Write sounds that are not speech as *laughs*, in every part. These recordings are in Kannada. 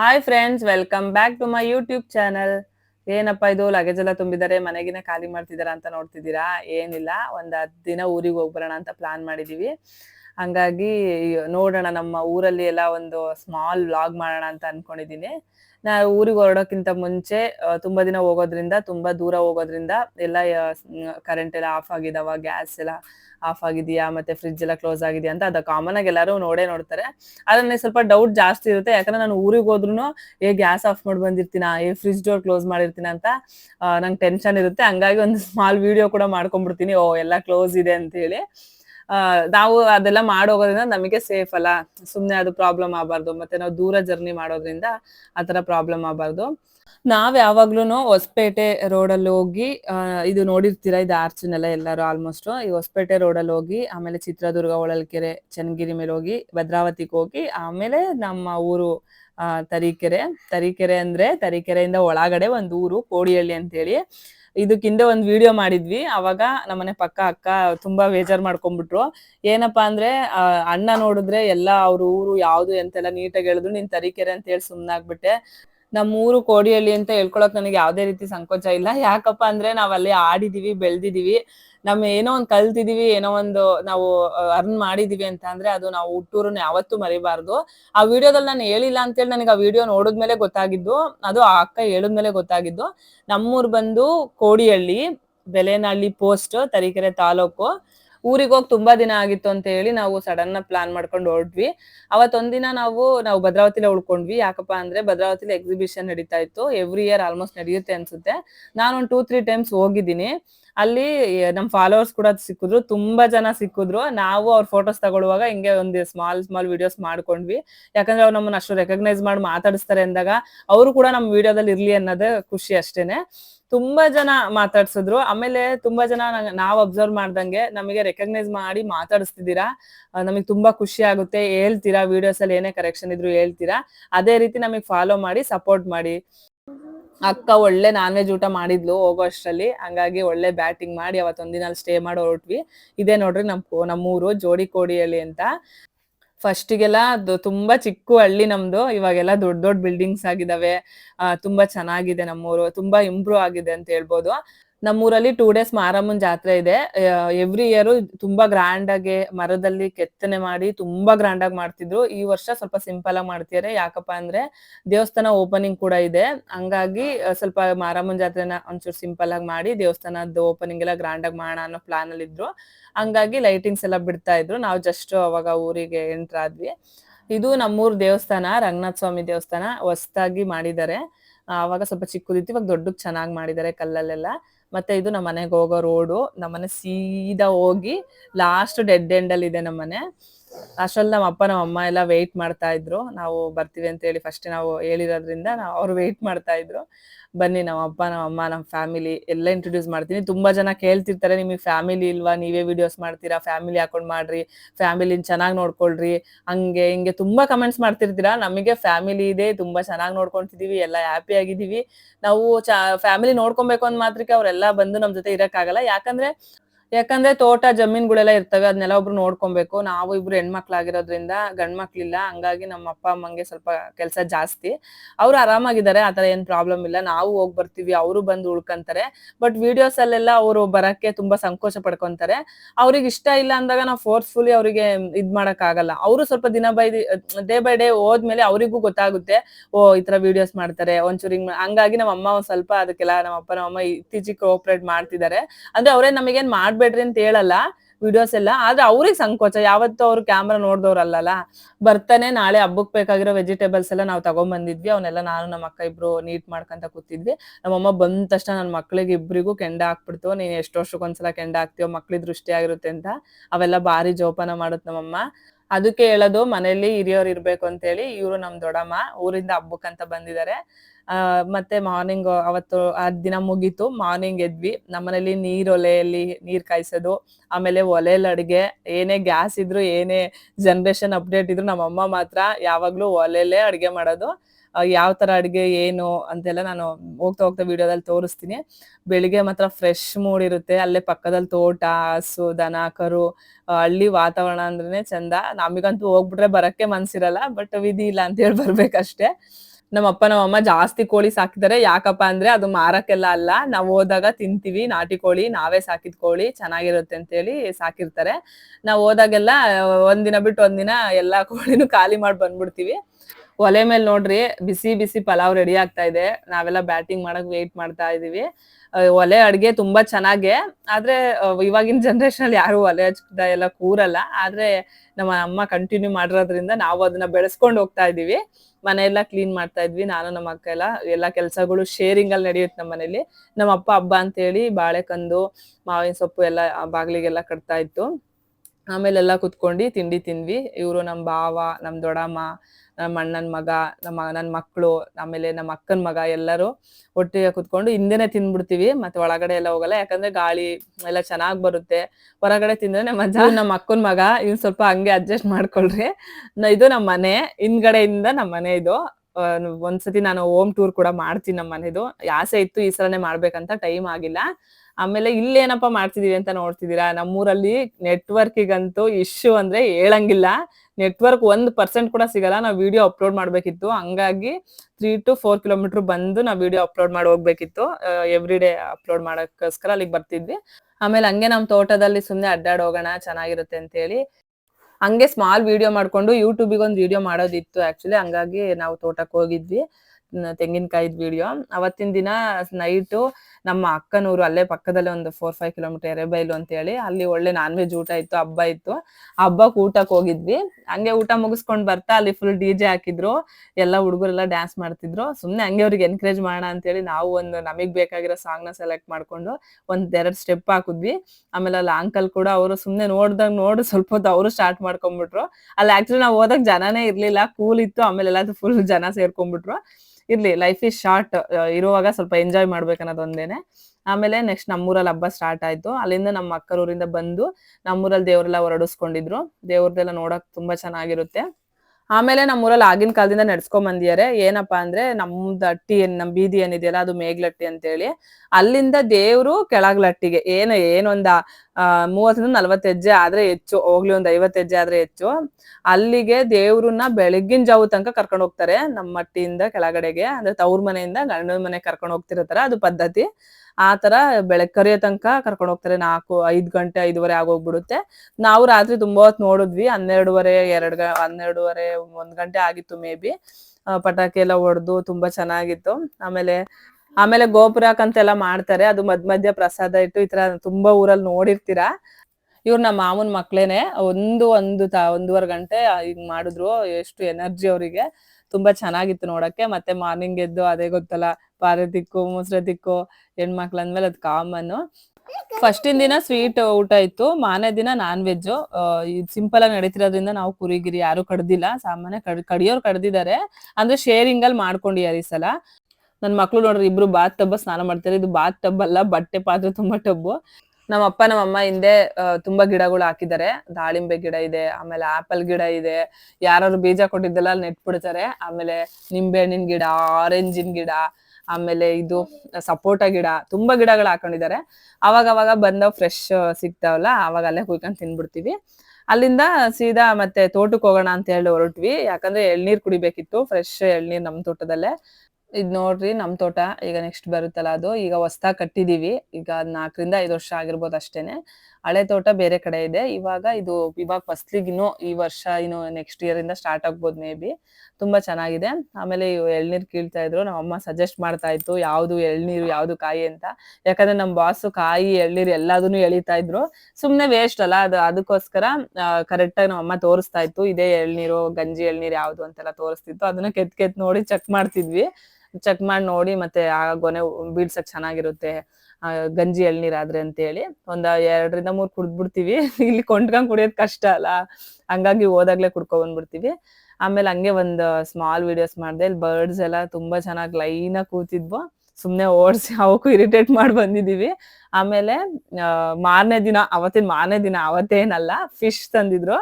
Hi friends welcome back to my YouTube channel ಏನಪ್ಪಾ ಇದು? ಲಗೇಜ್ ಎಲ್ಲ ತುಂಬಿದ್ದಾರೆ, ಮನೆಗಿನ ಖಾಲಿ ಮಾಡ್ತಿದಾರ ಅಂತ ನೋಡ್ತಿದ್ದೀರಾ? ಏನಿಲ್ಲ, ಒಂದ್ ಹತ್ತು ದಿನ ಊರಿಗೆ ಹೋಗ್ಬರೋಣ ಅಂತ ಪ್ಲಾನ್ ಮಾಡಿದೀವಿ. ಹಂಗಾಗಿ, ನೋಡೋಣ, ನಮ್ಮ ಊರಲ್ಲಿ ಎಲ್ಲ ಒಂದು ಸ್ಮಾಲ್ ವ್ಲಾಗ್ ಮಾಡೋಣ ಅಂತ ಅನ್ಕೊಂಡಿದೀನಿ ನಾ ಊರಿಗೆ ಹೊರಡೋಕ್ಕಿಂತ ಮುಂಚೆ ತುಂಬಾ ದಿನ ಹೋಗೋದ್ರಿಂದ, ತುಂಬಾ ದೂರ ಹೋಗೋದ್ರಿಂದ ಎಲ್ಲ ಕರೆಂಟ್ ಎಲ್ಲ ಆಫ್ ಆಗಿದಾವ ಗ್ಯಾಸ್ ಎಲ್ಲ ಆಫ್ ಆಗಿದೆಯಾ, ಮತ್ತೆ ಫ್ರಿಜ್ ಎಲ್ಲ ಕ್ಲೋಸ್ ಆಗಿದೆಯಾ ಅಂತ ಅದ ಕಾಮನ್ ಆಗಿ ಎಲ್ಲರೂ ನೋಡೇ ನೋಡ್ತಾರೆ. ಆದ್ರೆ ಸ್ವಲ್ಪ ಡೌಟ್ ಜಾಸ್ತಿ ಇರುತ್ತೆ, ಯಾಕಂದ್ರೆ ನಾನು ಊರಿಗೆ ಹೋದ್ರು ಏ ಗ್ಯಾಸ್ ಆಫ್ ಮಾಡಿ ಬಂದಿರ್ತೀನ, ಏ ಫ್ರಿಜ್ ಡೋರ್ ಕ್ಲೋಸ್ ಮಾಡಿರ್ತೀನಿ ಅಂತ ನಂಗೆ ಟೆನ್ಷನ್ ಇರುತ್ತೆ. ಹಂಗಾಗಿ ಒಂದು ಸ್ಮಾಲ್ ವಿಡಿಯೋ ಕೂಡ ಮಾಡ್ಕೊಂಡ್ಬಿಡ್ತೀನಿ, ಓ, ಎಲ್ಲ ಕ್ಲೋಸ್ ಇದೆ ಅಂತ ಹೇಳಿ. ನಾವು ಅದೆಲ್ಲ ಮಾಡೋಗೋದ್ರಿಂದ ನಮಗೆ ಸೇಫ್ ಅಲ್ಲ. ಸುಮ್ನೆ ಅದು ಪ್ರಾಬ್ಲಮ್ ಆಗಬಾರ್ದು. ಮತ್ತೆ ನಾವು ದೂರ ಜರ್ನಿ ಮಾಡೋದ್ರಿಂದ ಆತರ ಪ್ರಾಬ್ಲಮ್ ಆಗಬಾರ್ದು. ನಾವ್ ಯಾವಾಗ್ಲೂ ಹೊಸಪೇಟೆ ರೋಡಲ್ಲಿ ಹೋಗಿ ಇದು ನೋಡಿರ್ತೀರಾ? ಇದು ಆರ್ಚಿನೆಲ್ಲ ಎಲ್ಲರೂ ಆಲ್ಮೋಸ್ಟ್ ಈ ಹೊಸಪೇಟೆ ರೋಡಲ್ಲಿ ಹೋಗಿ, ಆಮೇಲೆ ಚಿತ್ರದುರ್ಗ, ಹೊಳಲ್ಕೆರೆ, ಚನ್ನಗಿರಿ ಮೇಲೆ ಹೋಗಿ, ಭದ್ರಾವತಿಗೆ ಹೋಗಿ, ಆಮೇಲೆ ನಮ್ಮ ಊರು ತರೀಕೆರೆ. ತರೀಕೆರೆ ಅಂದ್ರೆ ತರೀಕೆರೆಯಿಂದ ಒಳಗಡೆ ಒಂದು ಊರು, ಕೋಡಿಹಳ್ಳಿ ಅಂತೇಳಿ. ಇದಕ್ಕಿಂತ ಒಂದು ವಿಡಿಯೋ ಮಾಡಿದ್ವಿ. ಅವಾಗ ನಮ್ಮನೆ ಪಕ್ಕ ಅಕ್ಕ ತುಂಬಾ ಬೇಜಾರ್ ಮಾಡ್ಕೊಂಡ್ಬಿಟ್ರು. ಏನಪ್ಪಾ ಅಂದ್ರೆ ಅಣ್ಣ ನೋಡಿದ್ರೆ ಎಲ್ಲ ಅವ್ರ ಊರು ಯಾವ್ದು ಎಂತೆಲ್ಲ ನೀಟಾಗಿ ಹೇಳಿದ್ರು, ನೀನ್ ತರೀಕೆರೆ ಅಂತ ಹೇಳಿ ಸುಮ್ನಾಗ್ಬಿಟ್ಟೆ. ನಮ್ಮ ಕೋಡಿಯಲ್ಲಿ ಅಂತ ಹೇಳ್ಕೊಳಕ್ ನನಗೆ ಯಾವ್ದೇ ರೀತಿ ಸಂಕೋಚ ಇಲ್ಲ. ಯಾಕಪ್ಪ ಅಂದ್ರೆ ನಾವ್ ಅಲ್ಲಿ ಆಡಿದೀವಿ, ಬೆಳ್ದಿದೀವಿ. ನಮ್ ಏನೋ ಒಂದ್ ಕಲ್ತಿದೀವಿ, ಏನೋ ಒಂದು ನಾವು ಅರ್ನ್ ಮಾಡಿದೀವಿ ಅಂತ ಅಂದ್ರೆ ಅದು ನಾವು ಹುಟ್ಟೂರನ್ನ ಯಾವತ್ತೂ ಮರಿಬಾರ್ದು. ಆ ವಿಡಿಯೋದಲ್ಲಿ ನಾನು ಹೇಳಿಲ್ಲ ಅಂತೇಳಿ ನನಗೆ ಆ ವಿಡಿಯೋ ನೋಡಿದ್ಮೇಲೆ ಗೊತ್ತಾಗಿದ್ದು, ಅದು ಆ ಅಕ್ಕ ಹೇಳಿದ್ಮೇಲೆ ಗೊತ್ತಾಗಿದ್ದು. ನಮ್ಮೂರ್ ಬಂದು ಕೋಡಿಹಳ್ಳಿ, ಬೆಲೆನಹಳ್ಳಿ ಪೋಸ್ಟ್, ತರೀಕೆರೆ ತಾಲೂಕು. ಊರಿಗೆ ಹೋಗಿ ತುಂಬಾ ದಿನ ಆಗಿತ್ತು ಅಂತ ಹೇಳಿ ನಾವು ಸಡನ್ ಪ್ಲಾನ್ ಮಾಡ್ಕೊಂಡು ಹೊರಟ್ವಿ. ಅವತ್ತೊಂದಿನ ನಾವು ನಾವು ಭದ್ರಾವತಿಲೇ ಉಳ್ಕೊಂಡ್ವಿ. ಯಾಕಪ್ಪ ಅಂದ್ರೆ ಭದ್ರಾವತಿಲಿ ಎಕ್ಸಿಬಿಷನ್ ನಡೀತಾ ಇತ್ತು. ಎವ್ರಿ ಇಯರ್ ಆಲ್ಮೋಸ್ಟ್ ನಡೆಯುತ್ತೆ ಅನ್ಸುತ್ತೆ. ನಾನು ಒಂದು ಟೂ ತ್ರೀ ಟೈಮ್ಸ್ ಹೋಗಿದ್ದೀನಿ. ಅಲ್ಲಿ ನಮ್ ಫಾಲೋವರ್ಸ್ ಕೂಡ ಸಿಕ್ಕಿದ್ರು. ತುಂಬಾ ಜನ ಸಿಕ್ಕಿದ್ರು. ನಾವು ಅವ್ರ ಫೋಟೋಸ್ ತಗೊಳ್ಳುವಾಗ ಹಿಂಗೆ ಒಂದು ಸ್ಮಾಲ್ ಸ್ಮಾಲ್ ವಿಡಿಯೋಸ್ ಮಾಡ್ಕೊಂಡ್ವಿ. ಯಾಕಂದ್ರೆ ಅವ್ರು ನಮ್ಮನ್ನ ಅಷ್ಟು ರೆಕಗ್ನೈಸ್ ಮಾಡಿ ಮಾತಾಡಿಸ್ತಾರೆ ಅಂದಾಗ ಅವರು ಕೂಡ ನಮ್ಮ ವಿಡಿಯೋದಲ್ಲಿ ಇರ್ಲಿ ಅನ್ನೋದೇ ಖುಷಿ ಅಷ್ಟೇನೆ. ತುಂಬಾ ಜನ ಮಾತಾಡ್ಸಿದ್ರು. ಆಮೇಲೆ ತುಂಬಾ ಜನ ನಾವ್ ಅಬ್ಸರ್ವ್ ಮಾಡ್ದಂಗೆ ನಮಗೆ ರೆಕಗ್ನೈಸ್ ಮಾಡಿ ಮಾತಾಡಿಸ್ತಿದ್ದೀರಾ? ನಮಗೆ ತುಂಬಾ ಖುಷಿ ಆಗುತ್ತೆ. ಹೇಳ್ತೀರಾ? ವಿಡಿಯೋಸ್ ಅಲ್ಲಿ ಏನೇ ಕರೆಕ್ಷನ್ ಇದ್ರು ಹೇಳ್ತೀರಾ? ಅದೇ ರೀತಿ ನಮಗೆ ಫಾಲೋ ಮಾಡಿ ಸಪೋರ್ಟ್ ಮಾಡಿ. ಅಕ್ಕ ಒಳ್ಳೆ ನಾನ್ ವೆಜ್ ಊಟ ಮಾಡಿದ್ಲು ಹೋಗೋ ಅಷ್ಟ್ರಲ್ಲಿ. ಹಂಗಾಗಿ ಒಳ್ಳೆ ಬ್ಯಾಟಿಂಗ್ ಮಾಡಿ ಅವತ್ತೊಂದಿನ ಅಲ್ಲಿ ಸ್ಟೇ ಮಾಡಿ ಹೊರಟ್ವಿ. ಇದೇ ನೋಡ್ರಿ ನಮ್ ನಮ್ಮೂರು ಜೋಡಿ ಹಳ್ಳಿ ಅಂತ. ಫಸ್ಟಿಗೆಲ್ಲ ಅದು ತುಂಬಾ ಚಿಕ್ಕ ಹಳ್ಳಿ ನಮ್ದು. ಇವಾಗೆಲ್ಲ ದೊಡ್ಡ ದೊಡ್ಡ ಬಿಲ್ಡಿಂಗ್ಸ್ ಆಗಿದಾವೆ. ತುಂಬಾ ಚೆನ್ನಾಗಿದೆ ನಮ್ಮೂರು. ತುಂಬಾ ಇಂಪ್ರೂವ್ ಆಗಿದೆ ಅಂತ ಹೇಳ್ಬೋದು. ನಮ್ಮೂರಲ್ಲಿ ಟೂ ಡೇಸ್ ಮಾರಮ್ಮನ್ ಜಾತ್ರೆ ಇದೆ. ಎವ್ರಿ ಇಯರ್ ತುಂಬಾ ಗ್ರ್ಯಾಂಡ್ ಆಗಿ ಮರದಲ್ಲಿ ಕೆತ್ತನೆ ಮಾಡಿ ತುಂಬಾ ಗ್ರ್ಯಾಂಡ್ ಆಗಿ ಮಾಡ್ತಿದ್ರು. ಈ ವರ್ಷ ಸ್ವಲ್ಪ ಸಿಂಪಲ್ ಆಗಿ ಮಾಡ್ತಿದ್ದಾರೆ ಯಾಕಪ್ಪ ಅಂದ್ರೆ ದೇವಸ್ಥಾನ ಓಪನಿಂಗ್ ಕೂಡ ಇದೆ. ಹಂಗಾಗಿ ಸ್ವಲ್ಪ ಮಾರಮ್ಮನ್ ಜಾತ್ರೆನ ಒಂಚೂರು ಸಿಂಪಲ್ ಆಗಿ ಮಾಡಿ ದೇವಸ್ಥಾನದ ಓಪನಿಂಗ್ ಎಲ್ಲ ಗ್ರ್ಯಾಂಡ್ ಆಗಿ ಮಾಡೋಣ ಅನ್ನೋ ಪ್ಲಾನ್ ಅಲ್ಲಿ ಇದ್ರು. ಹಂಗಾಗಿ ಲೈಟಿಂಗ್ಸ್ ಎಲ್ಲ ಬಿಡ್ತಾ ಇದ್ರು. ನಾವು ಜಸ್ಟ್ ಅವಾಗ ಊರಿಗೆ ಎಂಟರ್ ಆದ್ವಿ. ಇದು ನಮ್ಮೂರ್ ದೇವಸ್ಥಾನ, ರಂಗನಾಥ ಸ್ವಾಮಿ ದೇವಸ್ಥಾನ ಹೊಸದಾಗಿ ಮಾಡಿದ್ದಾರೆ. ಅವಾಗ ಸ್ವಲ್ಪ ಚಿಕ್ಕದಿತ್ತು. ಇವಾಗ ದೊಡ್ಡಕ್ ಚೆನ್ನಾಗಿ ಮಾಡಿದ್ದಾರೆ ಕಲ್ಲಲ್ಲೆಲ್ಲ. ಮತ್ತೆ ಇದು ನಮ್ಮ ಮನೆಗೆ ಹೋಗೋ ರೋಡು. ನಮ್ಮನೆ ಸೀದಾ ಹೋಗಿ ಲಾಸ್ಟ್ ಡೆಡ್ ಎಂಡ್ ಅಲ್ಲಿ ಇದೆ ನಮ್ಮನೆ ಅಷ್ಟಲ್ಲಿ ನಮ್ಮ ಅಪ್ಪ ನಮ್ಮ ಅಮ್ಮ ಎಲ್ಲ ವೆಯ್ಟ್ ಮಾಡ್ತಾ ಇದ್ರು. ನಾವು ಬರ್ತೀವಿ ಅಂತ ಹೇಳಿ ಫಸ್ಟ್ ನಾವು ಹೇಳಿರೋದ್ರಿಂದ ನಾವು ಅವ್ರು ವೆಯ್ಟ್ ಮಾಡ್ತಾ ಇದ್ರು. ಬನ್ನಿ ನಮ್ಮ ಅಪ್ಪ ನಮ್ಮ ಅಮ್ಮ ನಮ್ಮ ಫ್ಯಾಮಿಲಿ ಎಲ್ಲ ಇಂಟ್ರೊಡ್ಯೂಸ್ ಮಾಡ್ತೀನಿ. ತುಂಬಾ ಜನ ಕೇಳ್ತಿರ್ತಾರೆ, ನಿಮಗೆ ಫ್ಯಾಮಿಲಿ ಇಲ್ವಾ? ನೀವೇ ವಿಡಿಯೋಸ್ ಮಾಡ್ತೀರಾ? ಫ್ಯಾಮಿಲಿ ಹಾಕೊಂಡ್ ಮಾಡ್ರಿ ಫ್ಯಾಮಿಲಿನ ಚೆನ್ನಾಗಿ ನೋಡ್ಕೊಳ್ರಿ. ಹಂಗೆ, ಹಿಂಗೆ ತುಂಬಾ ಕಮೆಂಟ್ಸ್ ಮಾಡ್ತಿರ್ತೀರಾ? ನಮಗೆ ಫ್ಯಾಮಿಲಿ ಇದೆ, ತುಂಬಾ ಚೆನ್ನಾಗಿ ನೋಡ್ಕೊಂತಿದೀವಿ, ಎಲ್ಲ ಹ್ಯಾಪಿ ಆಗಿದೀವಿ. ನಾವು ಫ್ಯಾಮಿಲಿ ನೋಡ್ಕೊಬೇಕು ಅಂದ್ ಮಾತ್ರಕ್ಕೆ ಅವರೆಲ್ಲ ಬಂದು ನಮ್ ಜೊತೆ ಇರಕ್ಕಾಗಲ್ಲ. ಯಾಕಂದ್ರೆ ಯಾಕಂದ್ರೆ ತೋಟ ಜಮೀನ್ಗಳೆಲ್ಲ ಇರ್ತವೆ ಅದನ್ನೆಲ್ಲ ಒಬ್ರು ನೋಡ್ಕೊಬೇಕು. ನಾವು ಇಬ್ರು ಹೆಣ್ಮಕ್ಳಾಗಿರೋದ್ರಿಂದ ಗಂಡ್ ಮಕ್ಳಿಲ್ಲ ಹಂಗಾಗಿ ನಮ್ಮ ಅಪ್ಪ, ಅಮ್ಮಂಗೆ ಸ್ವಲ್ಪ ಕೆಲಸ ಜಾಸ್ತಿ. ಅವ್ರು ಆರಾಮಾಗಿದ್ದಾರೆ ಆತರ ಏನ್ ಪ್ರಾಬ್ಲಮ್ ಇಲ್ಲ. ನಾವು ಹೋಗ್ ಬರ್ತೀವಿ, ಅವರು ಬಂದು ಉಳ್ಕಂತಾರೆ. ಬಟ್ ವಿಡಿಯೋಸ್ ಅಲ್ಲೆಲ್ಲ ಅವರು ಬರಕ್ಕೆ ತುಂಬಾ ಸಂಕೋಚ ಪಡ್ಕೊಂತಾರೆ. ಅವ್ರಿಗೆ ಇಷ್ಟ ಇಲ್ಲ ಅಂದಾಗ ನಾವು ಫೋರ್ಸ್ಫುಲಿ ಅವರಿಗೆ ಇದ್ ಮಾಡಕ್ ಆಗಲ್ಲ ಅವರು ಸ್ವಲ್ಪ ದಿನ ಬೈ ಡೇ ಬೈ ಡೇ ಹೋದ್ಮೇಲೆ ಅವರಿಗೂ ಗೊತ್ತಾಗುತ್ತೆ, ಓ, ಈ ತರ ವಿಡಿಯೋಸ್ ಮಾಡ್ತಾರೆ, ಒಂಚೂರು ಹಿಂಗ್ ಹಂಗಾಗಿ ನಮ್ಮ ಅಮ್ಮ ಒಂದ್ ಸ್ವಲ್ಪ ಅದಕ್ಕೆಲ್ಲ ನಮ್ಮ ಅಪ್ಪ, ನಮ್ಮ ಅಮ್ಮ ಇತ್ತೀಚೆಗೆ ಕೋಆಪರೇಟ್ ಮಾಡ್ತಿದ್ದಾರೆ. ಅಂದ್ರೆ ಅವರೇ ನಮಗೇನ್ ಮಾಡ್ಬೇಡ್ರಿ ಅಂತ ಹೇಳಲ್ಲ ವಿಡಿಯೋಸ್ ಎಲ್ಲ. ಆದ್ರೆ ಅವ್ರಿಗೆ ಸಂಕೋಚ. ಯಾವತ್ತೂ ಅವ್ರು ಕ್ಯಾಮ್ರಾ ನೋಡ್ದವ್ರಲ್ಲಲ್ಲ ಬರ್ತಾನೆ ನಾಳೆ ಹಬ್ಬಕ್ ಬೇಕಾಗಿರೋ ವೆಜಿಟೇಬಲ್ಸ್ ಎಲ್ಲ ನಾವು ತಗೊಂಡ್ ಬಂದಿದ್ವಿ ಅವನ್ನೆಲ್ಲ ನಾನು ನಮ್ಮ ಅಕ್ಕ ಇಬ್ರು ನೀಟ್ ಮಾಡ್ಕೊಂತ ಕೂತಿದ್ವಿ. ನಮ್ಮಮ್ಮ ಬಂದ ತಕ್ಷಣ ನನ್ನ ಮಕ್ಳಿಗೆ ಇಬ್ರಿಗೂ ಕೆಂಡ ಹಾಕ್ಬಿಡ್ತು. ನೀನ್ ಎಷ್ಟು ವರ್ಷಕ್ಕೊಂದ್ಸಲ ಕೆಂಡ ಹಾಕ್ತೀವೋ ಮಕ್ಳಿಗೆ ದೃಷ್ಟಿ ಆಗಿರುತ್ತೆ ಅಂತ. ಅವೆಲ್ಲ ಭಾರಿ ಜೋಪಾನ ಮಾಡುತ್ತೆ ನಮ್ಮಮ್ಮ. ಅದಕ್ಕೆ ಹೇಳೋದು ಮನೆಯಲ್ಲಿ ಹಿರಿಯವ್ರು ಇರ್ಬೇಕು ಅಂತ ಹೇಳಿ ಇವರು ನಮ್ ದೊಡ್ಡಮ್ಮ, ಊರಿಂದ ಹಬ್ಬಕ್ಕಂತ ಬಂದಿದ್ದಾರೆ ಆ, ಮತ್ತೆ ಮಾರ್ನಿಂಗ್ ಅವತ್ತು, ಆ ದಿನ ಮುಗೀತು ಮಾರ್ನಿಂಗ್ ಎದ್ವಿ. ನಮ್ಮನೇಲಿ ನೀರ್ ಒಲೆಯಲ್ಲಿ ನೀರ್ ಕಾಯಿಸೋದು, ಆಮೇಲೆ ಒಲೆಯಲ್ಲಿ ಅಡ್ಗೆ, ಏನೇ ಗ್ಯಾಸ್ ಇದ್ರು, ಏನೇ ಜನರೇಷನ್ ಅಪ್ಡೇಟ್ ಇದ್ರು ನಮ್ಮಮ್ಮ ಮಾತ್ರ ಯಾವಾಗ್ಲೂ ಒಲೆಯಲ್ಲೇ ಅಡ್ಗೆ ಮಾಡೋದು. ಯಾವ ತರ ಅಡ್ಗೆ, ಏನು ಅಂತೆಲ್ಲ ನಾನು ಹೋಗ್ತಾ ಹೋಗ್ತಾ ವಿಡಿಯೋದಲ್ಲಿ ತೋರಿಸ್ತೀನಿ. ಬೆಳಿಗ್ಗೆ ಮಾತ್ರ ಫ್ರೆಶ್ ಮೂಡ್ ಇರುತ್ತೆ. ಅಲ್ಲೇ ಪಕ್ಕದಲ್ಲಿ ತೋಟ, ಹಸು, ದನ, ಕರು ಹಳ್ಳಿ ವಾತಾವರಣ ಅಂದ್ರೇನೆ ಚಂದ. ನಮಗಂತೂ ಹೋಗ್ಬಿಟ್ರೆ ಬರಕ್ಕೆ ಮನ್ಸಿರಲ್ಲ ಬಟ್ ವಿಧಿ ಇಲ್ಲ ಅಂತ ಹೇಳಿ ಬರ್ಬೇಕಷ್ಟೇ. ನಮ್ಮ ಅಪ್ಪ ನಮ್ಮ ಅಮ್ಮ ಜಾಸ್ತಿ ಕೋಳಿ ಸಾಕಿದ್ದಾರೆ. ಯಾಕಪ್ಪ ಅಂದ್ರೆ ಅದು ಮಾರಕ್ಕೆಲ್ಲ ಅಲ್ಲ. ನಾವು ಹೋದಾಗ ತಿಂತೀವಿ. ನಾಟಿ ಕೋಳಿ, ನಾವೇ ಸಾಕಿದ ಕೋಳಿ ಚೆನ್ನಾಗಿರುತ್ತೆ ಅಂತೇಳಿ ಸಾಕಿರ್ತಾರೆ. ನಾವು ಹೋದಾಗೆಲ್ಲ ಒಂದಿನ ಬಿಟ್ಟು ಒಂದಿನ ಎಲ್ಲಾ ಕೋಳಿನೂ ಖಾಲಿ ಮಾಡಿ ಬಂದ್ಬಿಡ್ತೀವಿ. ಒಲೆ ಮೇಲೆ ನೋಡ್ರಿ ಬಿಸಿ ಬಿಸಿ ಪಲಾವ್ ರೆಡಿ ಆಗ್ತಾ ಇದೆ. ನಾವೆಲ್ಲ ಬ್ಯಾಟಿಂಗ್ ಮಾಡಕ್ ವೇಟ್ ಮಾಡ್ತಾ ಇದೀವಿ. ಒಲೆ ಅಡ್ಗೆ ತುಂಬಾ ಚೆನ್ನಾಗೆ. ಆದ್ರೆ ಇವಾಗಿನ ಜನರೇಷನ್ ಅಲ್ಲಿ ಯಾರು ಒಲೆ ಹಚ್ಚಿದ ಎಲ್ಲ ಕೂರಲ್ಲ. ಆದ್ರೆ, ನಮ್ಮ ಅಮ್ಮ ಕಂಟಿನ್ಯೂ ಮಾಡಿರೋದ್ರಿಂದ ನಾವು ಅದನ್ನ ಬೆಳೆಸ್ಕೊಂಡು ಹೋಗ್ತಾ ಇದೀವಿ. ಮನೆ ಎಲ್ಲ ಕ್ಲೀನ್ ಮಾಡ್ತಾ ಇದ್ವಿ. ನಾನು, ನಮ್ಮ ಅಕ್ಕ ಎಲ್ಲ, ಎಲ್ಲಾ ಕೆಲಸಗಳು ಶೇರಿಂಗ್ ಅಲ್ಲಿ ನಡೆಯುತ್ತೆ ನಮ್ಮ ಮನೇಲಿ. ನಮ್ಮ ಅಪ್ಪ ಹಬ್ಬ ಅಂತ ಹೇಳಿ ಬಾಳೆಕಂದು, ಮಾವಿನ ಸೊಪ್ಪು ಎಲ್ಲ ಬಾಗ್ಲಿಗೆಲ್ಲ ಕಟ್ತಾ ಇತ್ತು. ಆಮೇಲೆಲ್ಲ ಕುತ್ಕೊಂಡು ತಿಂಡಿ ತಿಂದ್ವಿ. ಇವರು ನಮ್ಮ ಭಾವ, ನಮ್ಮ ದೊಡ್ಡಮ್ಮ ನಮ್ಮ ಅಣ್ಣನ ಮಗ ನಮ್ಮ ನನ್ನ ಮಕ್ಕಳು ಆಮೇಲೆ ನಮ್ಮ ಅಕ್ಕನ ಮಗ ಎಲ್ಲರೂ ಒಟ್ಟಿಗೆ ಕುತ್ಕೊಂಡು ಹಿಂದೆನೆ ತಿಂದ್ಬಿಡ್ತೀವಿ ಮತ್ತೆ ಒಳಗಡೆ ಎಲ್ಲ ಹೋಗಲ್ಲ. ಯಾಕಂದ್ರೆ ಗಾಳಿ ಎಲ್ಲ ಚೆನ್ನಾಗ್ ಬರುತ್ತೆ. ಹೊರಗಡೆ ತಿಂದ್ರೆ ಮಜಾ ನಮ್ಮ ಅಕ್ಕನ ಮಗ ಇನ್ ಸ್ವಲ್ಪ ಹಂಗೆ ಅಡ್ಜಸ್ಟ್ ಮಾಡ್ಕೊಳ್ರಿ. ಇದು ನಮ್ಮ ಮನೆ. ಹಿಂದ್ಗಡೆಯಿಂದ ನಮ್ಮ ಮನೆ ಇದು. ಒಂದ್ಸತಿ ನಾನು ಹೋಮ್ ಟೂರ್ ಕೂಡ ಮಾಡ್ತೀನಿ ನಮ್ಮ ಮನೆದು. ಆಸೆ ಇತ್ತು ಈ ಸಲನೇ ಮಾಡ್ಬೇಕಂತ ಟೈಮ್ ಆಗಿಲ್ಲ. ಆಮೇಲೆ ಇಲ್ಲೇನಪ್ಪ ಮಾಡ್ತಿದೀವಿ ಅಂತ ನೋಡ್ತಿದೀರಾ ನಮ್ಮೂರಲ್ಲಿ ನೆಟ್ವರ್ಕಿಗಂತೂ ಇಶ್ಯೂ ಅಂದ್ರೆ ಹೇಳಂಗಿಲ್ಲ. ನೆಟ್ವರ್ಕ್ ಒಂದ್ ಪರ್ಸೆಂಟ್ ಕೂಡ ಸಿಗಲ್ಲ. ನಾವು ವಿಡಿಯೋ ಅಪ್ಲೋಡ್ ಮಾಡ್ಬೇಕಿತ್ತು. ಹಂಗಾಗಿ ತ್ರೀ ಟು ಫೋರ್ ಕಿಲೋಮೀಟರ್ ಬಂದು ನಾವು ವಿಡಿಯೋ ಅಪ್ಲೋಡ್ ಮಾಡಿ ಹೋಗ್ಬೇಕಿತ್ತು. ಎವ್ರಿ ಡೇ ಅಪ್ಲೋಡ್ ಮಾಡಕ್ಕೋಸ್ಕರ ಅಲ್ಲಿಗೆ ಬರ್ತಿದ್ವಿ. ಆಮೇಲೆ ಹಂಗೆ ನಮ್ಮ ತೋಟದಲ್ಲಿ ಸುಮ್ನೆ ಅಡ್ಡಾಡ್ ಹೋಗೋಣ, ಚೆನ್ನಾಗಿರುತ್ತೆ ಅಂತ ಹೇಳಿ. ಹಂಗೆ ಸ್ಮಾಲ್ ವಿಡಿಯೋ ಮಾಡ್ಕೊಂಡು ಯೂಟ್ಯೂಬಿಗೆ ಒಂದು ವಿಡಿಯೋ ಮಾಡೋದಿತ್ತು ಆಕ್ಚುಲಿ ಹಂಗಾಗಿ ನಾವು ತೋಟಕ್ಕೆ ಹೋಗಿದ್ವಿ. ತೆಂಗಿನಕಾಯಿದ್ ವಿಡಿಯೋ ಅವತ್ತಿನ ದಿನ ನೈಟು ನಮ್ಮ ಅಕ್ಕನೂರು, ಅಲ್ಲೇ ಪಕ್ಕದಲ್ಲೇ ಒಂದು ಫೋರ್ ಫೈವ್ ಕಿಲೋಮೀಟರ್ ಎರೆಬೈಲು ಅಂತ ಹೇಳಿ ಅಲ್ಲಿ ಒಳ್ಳೆ ನಾನ್ ವೆಜ್ ಊಟ ಇತ್ತು, ಹಬ್ಬ ಇತ್ತು. ಹಬ್ಬಕ್ಕೆ ಊಟಕ್ಕೆ ಹೋಗಿದ್ವಿ. ಹಂಗೆ ಊಟ ಮುಗಿಸ್ಕೊಂಡ್ ಬರ್ತಾ ಅಲ್ಲಿ ಫುಲ್ ಡಿ ಜೆ ಹಾಕಿದ್ರು. ಎಲ್ಲ ಹುಡುಗರೆಲ್ಲ ಡ್ಯಾನ್ಸ್ ಮಾಡ್ತಿದ್ರು. ಸುಮ್ಮನೆ ಹಂಗೆ ಅವ್ರಿಗೆ ಎನ್ಕರೇಜ್ ಮಾಡೋಣ ಅಂತೇಳಿ ನಾವು ಒಂದು ನಮಗೆ ಬೇಕಾಗಿರೋ ಸಾಂಗ್ ಸೆಲೆಕ್ಟ್ ಮಾಡ್ಕೊಂಡು ಒಂದ್ ಎರಡ್ ಸ್ಟೆಪ್ ಹಾಕಿದ್ವಿ. ಆಮೇಲೆ ಅಲ್ಲಿ ಅಂಕಲ್ ಕೂಡ ಅವರು ಸುಮ್ಮನೆ ನೋಡ್ದಾಗ ನೋಡಿ ಸ್ವಲ್ಪ ಹೊತ್ತು ಅವರು ಸ್ಟಾರ್ಟ್ ಮಾಡ್ಕೊಂಡ್ಬಿಟ್ರು ಅಲ್ಲಿ ಆಕ್ಚುಲಿ ನಾವು ಹೋದಾಗ ಜನನೇ ಇರ್ಲಿಲ್ಲ. ಕೂಲ್ ಇತ್ತು. ಆಮೇಲೆ ಎಲ್ಲ ಫುಲ್ ಜನ ಸೇರ್ಕೊಂಡ್ಬಿಟ್ರು ಇರ್ಲಿ ಲೈಫ್ ಇಸ್ ಶಾರ್ಟ್ ಇರುವಾಗ ಸ್ವಲ್ಪ ಎಂಜಾಯ್ ಮಾಡ್ಬೇಕನ್ನೋದೊಂದೇನೆ ಆಮೇಲೆ ನೆಕ್ಸ್ಟ್ ನಮ್ಮೂರಲ್ಲಿ ಹಬ್ಬ ಸ್ಟಾರ್ಟ್ ಆಯ್ತು. ಅಲ್ಲಿಂದ ನಮ್ಮ ಅಕ್ಕರೂರಿಂದ ಬಂದು ನಮ್ಮೂರಲ್ಲಿ ದೇವರೆಲ್ಲ ಹೊರಡಿಸ್ಕೊಂಡಿದ್ರು. ದೇವ್ರದೆಲ್ಲ ನೋಡಕ್ ತುಂಬಾ ಚೆನ್ನಾಗಿರುತ್ತೆ. ಆಮೇಲೆ ನಮ್ಮೂರಲ್ಲಿ ಆಗಿನ ಕಾಲದಿಂದ ನಡ್ಸ್ಕೊಂಡ್ ಬಂದಿದ್ದಾರೆ ಏನಪ್ಪಾ ಅಂದ್ರೆ ನಮ್ದು ಅಟ್ಟಿ ಏನ್, ನಮ್ ಬೀದಿ ಏನಿದೆಯಲ್ಲ, ಅದು ಮೇಗ್ಲಟ್ಟಿ ಅಂತೇಳಿ. ಅಲ್ಲಿಂದ ದೇವ್ರು ಕೆಳಗ್ಲಟ್ಟಿಗೆ. ಏನು, ಏನೊಂದ, ಆ, ಮೂವತ್ತರಿಂದ ನಲ್ವತ್ತು ಹೆಜ್ಜೆ ಆದ್ರೆ ಹೆಚ್ಚು, ಹೋಗ್ಲಿ ಒಂದ್ ಐವತ್ತು ಹೆಜ್ಜೆ ಆದ್ರೆ ಹೆಚ್ಚು. ಅಲ್ಲಿಗೆ ದೇವ್ರನ್ನ ಬೆಳಗಿನ ಜಾವ ತನಕ ಕರ್ಕೊಂಡು ಹೋಗ್ತಾರೆ. ನಮ್ಮ ಅಟ್ಟಿಯಿಂದ ಕೆಳಗಡೆಗೆ, ಅಂದ್ರೆ ತವ್ರ ಮನೆಯಿಂದ ಗಂಡನ ಮನೆ ಕರ್ಕೊಂಡು ಹೋಗ್ತಿರತ್ತಾರ ಅದು ಪದ್ಧತಿ. ಆ ತರ ಬೆಳಗ್ ಕರಿಯೋ ತನಕ ಕರ್ಕೊಂಡು ಹೋಗ್ತಾರೆ. ನಾಲ್ಕು, ಐದ್ ಗಂಟೆ, ಐದುವರೆ ಆಗೋಗ್ಬಿಡುತ್ತೆ. ನಾವು ರಾತ್ರಿ ತುಂಬಾ ಹೊತ್ತು ನೋಡಿದ್ವಿ. ಹನ್ನೆರಡುವರೆ, ಎರಡ್ ಹನ್ನೆರಡುವರೆ, ಒಂದ್ ಗಂಟೆ ಆಗಿತ್ತು ಮೇ ಬಿ. ಪಟಾಕಿ ಎಲ್ಲ ಹೊಡೆದು ತುಂಬಾ ಚೆನ್ನಾಗಿತ್ತು. ಆಮೇಲೆ ಆಮೇಲೆ ಗೋಪುರಕ್ಕಂತೆಲ್ಲ ಮಾಡ್ತಾರೆ. ಅದು ಮಧ್ಯ ಮಧ್ಯ ಪ್ರಸಾದ ಇಟ್ಟು ಈ ತರ ತುಂಬಾ ಊರಲ್ಲಿ ನೋಡಿರ್ತೀರಾ? ಇವ್ರು ನಮ್ಮ ಮಾಮೂನ್ ಮಕ್ಳೇನೆ. ಒಂದು ಒಂದು ತ, ಒಂದೂವರೆ ಗಂಟೆ ಹಿಂಗ್ ಮಾಡಿದ್ರು. ಎಷ್ಟು ಎನರ್ಜಿ ಅವರಿಗೆ. ತುಂಬಾ ಚೆನ್ನಾಗಿತ್ತು ನೋಡಕ್ಕೆ. ಮತ್ತೆ ಮಾರ್ನಿಂಗ್ ಎದ್ದು ಅದೇ ಗೊತ್ತಲ್ಲ ಪಾರೆ ದಿಕ್ಕು ಮೊಸರ ದಿಕ್ಕು ಹೆಣ್ಮಕ್ಳು ಅಂದ್ಮೇಲೆ ಅದು ಕಾಮನ್ ಫಸ್ಟಿನ ದಿನ ಸ್ವೀಟ್ ಊಟ ಇತ್ತು. ಮಾನೆ ದಿನ ನಾನ್ ವೆಜ್ ಸಿಂಪಲ್ ಆಗಿ ನಡೀತಿರೋದ್ರಿಂದ ನಾವು ಕುರಿಗಿರಿ ಯಾರು ಕಡ್ದಿಲ್ಲ. ಸಾಮಾನ್ಯ ಕಡ್, ಕಡಿಯೋರು ಕಡ್ದಿದ್ದಾರೆ. ಅಂದ್ರೆ ಶೇರಿಂಗ್ ಅಲ್ಲಿ ಮಾಡ್ಕೊಂಡಿದ್ದಾರೆ ಈ ಸಲ. ನನ್ ಮಕ್ಳು ನೋಡ್ರಿ, ಇಬ್ರು ಬಾತ್ ಟಬ್ ಸ್ನಾನ ಮಾಡ್ತಾರೆ. ಇದು ಬಾತ್ ಟಬ್ ಅಲ್ಲ, ಬಟ್ಟೆ ಪಾತ್ರೆ ತುಂಬಾ ಟಬ್ಬು. ನಮ್ಮ ಅಪ್ಪ ನಮ್ಮ ಅಮ್ಮ ಹಿಂದೆ ತುಂಬಾ ಗಿಡಗಳು ಹಾಕಿದ್ದಾರೆ. ದಾಳಿಂಬೆ ಗಿಡ ಇದೆ, ಆಮೇಲೆ ಆಪಲ್ ಗಿಡ ಇದೆ. ಯಾರು ಬೀಜ ಕೊಟ್ಟಿದ್ದೆಲ್ಲ ಅಲ್ಲಿ ನೆಟ್ಬಿಡ್ತಾರೆ. ಆಮೇಲೆ ನಿಂಬೆ ಹಣ್ಣಿನ ಗಿಡ, ಆರೆಂಜಿನ ಗಿಡ, ಆಮೇಲೆ ಇದು, ಸಪೋಟ ಗಿಡ, ತುಂಬಾ ಗಿಡಗಳು ಹಾಕೊಂಡಿದ್ದಾರೆ. ಅವಾಗ ಅವಾಗ ಬಂದವ್ ಫ್ರೆಶ್ ಸಿಗ್ತಾವಲ್ಲ, ಅವಾಗ ಅಲ್ಲೇ ಕುಯ್ಕೊಂಡು ತಿನ್ಬಿಡ್ತೀವಿ. ಅಲ್ಲಿಂದ ಸೀದಾ ಮತ್ತೆ ತೋಟಕ್ಕೆ ಹೋಗೋಣ ಅಂತ ಹೇಳಿ ಹೊರಟ್ವಿ. ಯಾಕಂದ್ರೆ ಎಳ್ನೀರ್ ಕುಡಿಬೇಕಿತ್ತು ಫ್ರೆಶ್ ಎಳ್ನೀರ್ ನಮ್ ತೋಟದಲ್ಲೇ. ಇದ್ ನೋಡ್ರಿ ನಮ್ ತೋಟ. ಈಗ ನೆಕ್ಸ್ಟ್ ಬರುತ್ತಲ್ಲ ಅದು. ಈಗ ಹೊಸ್ತಾಗ್ ಕಟ್ಟಿದೀವಿ. ಈಗ ನಾಲ್ಕರಿಂದ ಐದು ವರ್ಷ ಆಗಿರ್ಬೋದು ಅಷ್ಟೇನೆ. ಹಳೆ ತೋಟ ಬೇರೆ ಕಡೆ ಇದೆ. ಇವಾಗ ಇದು, ಇವಾಗ ಇನ್ನು ಈ ವರ್ಷ ಇನ್ನು ನೆಕ್ಸ್ಟ್ ಇಯರ್ ಇಂದ ಸ್ಟಾರ್ಟ್ ಆಗ್ಬೋದು ಮೇ ಬಿ ತುಂಬಾ ಚೆನ್ನಾಗಿದೆ. ಆಮೇಲೆ ಎಳ್ನೀರ್ ಕೀಳ್ತಾ ಇದ್ರು. ನಮ್ಮ ಅಮ್ಮ ಸಜೆಸ್ಟ್ ಮಾಡ್ತಾ ಇತ್ತು, ಯಾವ್ದು ಎಳ್ನೀರು, ಯಾವ್ದು ಕಾಯಿ ಅಂತ. ಯಾಕಂದ್ರೆ ನಮ್ ಬಾಸು ಕಾಯಿ, ಎಳ್ನೀರ್ ಎಲ್ಲಾದನ್ನು ಎಳಿತಾ ಇದ್ರು. ಸುಮ್ನೆ ವೇಸ್ಟ್ ಅಲ್ಲ, ಅದು ಅದಕ್ಕೋಸ್ಕರ ಕರೆಕ್ಟ್ ಆಗಿ ನಮ್ಮ ಅಮ್ಮ ತೋರಿಸ್ತಾ ಇತ್ತು. ಇದೇ ಎಳ್ನೀರು, ಗಂಜಿ ಎಳ್ನೀರ್ ಯಾವ್ದು ಅಂತೆಲ್ಲ ತೋರಿಸ್ತಿತ್ತು. ಅದನ್ನ ಕೆತ್ ಕೆತ್ ನೋಡಿ ಚೆಕ್ ಮಾಡ್ತಿದ್ವಿ. ಚೆಕ್ ಮಾಡಿ ನೋಡಿ ಮತ್ತೆ ಆ ಗೊನೆ ಬೀಳ್ಸಕ್ ಚೆನ್ನಾಗಿರುತ್ತೆ. ಗಂಜಿ ಎಳ್ನೀರ್ ಆದ್ರೆ ಅಂತ ಹೇಳಿ ಒಂದ್ ಎರಡರಿಂದ ಮೂರ್ ಕುಡ್ದ್ಬಿಡ್ತೀವಿ. *laughs* ಇಲ್ಲಿ ಕೊಂಡ್ಕೊಂಡ್ ಕುಡಿಯೋದ್ ಕಷ್ಟ ಅಲ್ಲ. ಹಂಗಾಗಿ ಹೋದಾಗ್ಲೇ ಕುಡ್ಕೊ ಬಂದ್ಬಿಡ್ತೀವಿ. ಆಮೇಲೆ ಹಂಗೆ ಒಂದ್ ಸ್ಮಾಲ್ ವಿಡಿಯೋಸ್ ಮಾಡ್ದೆ. ಇಲ್ಲಿ ಬರ್ಡ್ಸ್ ಎಲ್ಲ ತುಂಬಾ ಚೆನ್ನಾಗಿ ಲೈನ್ ಆಗಿ ಕೂತಿದ್ವು. ಸುಮ್ನೆ ಓಡಿಸಿ ಅವಕ್ಕೂ ಇರಿಟೇಟ್ ಮಾಡಿ ಬಂದಿದೀವಿ. ಆಮೇಲೆ ಮಾರನೇ ದಿನ, ಅವತ್ತಿನ ಮಾರನೇ ದಿನ, ಅವತ್ತೇನಲ್ಲ ಫಿಶ್ ತಂದಿದ್ರು.